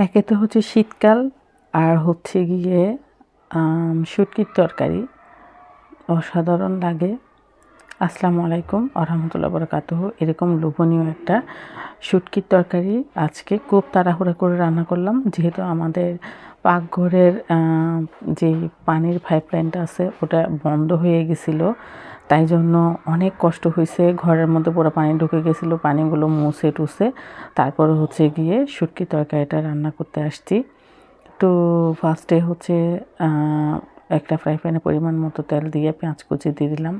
একে তো হচ্ছে শীতকাল আর হচ্ছে গিয়ে শুটকির তরকারি। অসাধারণ লাগে। আসসালামু আলাইকুম আরহামতুল্লাহ বরকাতহ। এরকম লোভনীয় একটা শুটকির তরকারি আজকে খুব তাড়াহুড়া করে রান্না করলাম। যেহেতু আমাদের পাকঘরের যে পানির পাইপলাইনটা আছে, ওটা বন্ধ হয়ে গেছিল। তাই জন্য অনেক কষ্ট হয়েছে। ঘরের মধ্যে পুরো পানি ঢুকে গেছিল, পানিগুলো মুছে টুছে। তারপরে হচ্ছে গিয়ে শুটকি তরকারিটা রান্না করতে আসছি। তো ফার্স্টে হচ্ছে একটা ফ্রাই প্যানে পরিমাণ মতো তেল দিয়ে পেঁয়াজ কুচি দিয়ে দিলাম।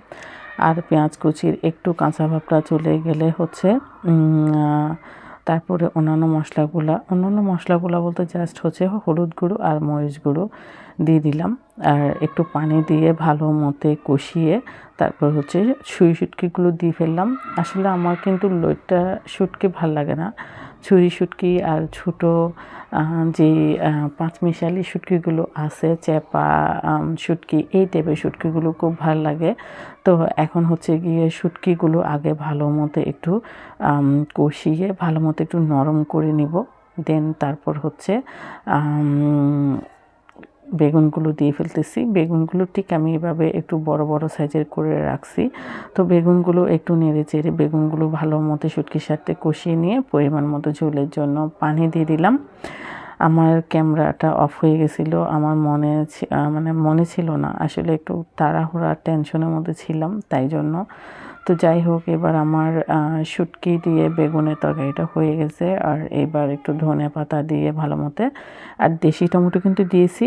পেঁয়াজ কুচির একটু কাঁচা ভাবটা চলে গেলে হচ্ছে তারপরে অন্যান্য মশলাগুলা, অন্যান্য মশলাগুলো বলতে জাস্ট হচ্ছে হলুদ গুঁড়ো আর মরিচ গুঁড়ো দিয়ে দিলাম। আর একটু পানি দিয়ে ভালো মতে কষিয়ে তারপর হচ্ছে সুই শুটকিগুলো দিয়ে ফেললাম। আসলে আমার কিন্তু লইট্টা শুটকি ভালো লাগে না। ছুরি শুটকি আর ছোটো যে পাঁচ মিশালি শুটকিগুলো আছে চেপা শুটকি, এই টাইপের শুটকিগুলো খুব ভালো লাগে। তো এখন হচ্ছে গিয়ে শুটকিগুলো আগে ভালো মতো একটু কষিয়ে ভালো মতো একটু নরম করে নিব। দেন তারপর হচ্ছে বেগুনগুলো দিয়ে ফেলতেছি। বেগুনগুলো ঠিক আমি এভাবে একটু বড় বড় সাইজের করে রাখছি। তো বেগুনগুলো একটু নেড়ে চেড়ে বেগুনগুলো ভালো মতো শুটকির সাথে কষিয়ে নিয়ে পরিমাণ মতো ঝোলের জন্য পানি দিয়ে দিলাম। আমার ক্যামেরাটা অফ হয়ে গেছিল। আমার মনে মানে মনে ছিল না। আসলে একটু তাড়াহুড়া, টেনশনের মধ্যে ছিলাম তাই জন্য। তো যাই হোক, এবার আমার শুটকি দিয়ে বেগুনের তরকারিটা হয়ে গেছে। আর এবার একটু ধনে পাতা দিয়ে ভালো মতো, আর দেশি টমেটো কিন্তু দিয়েছি।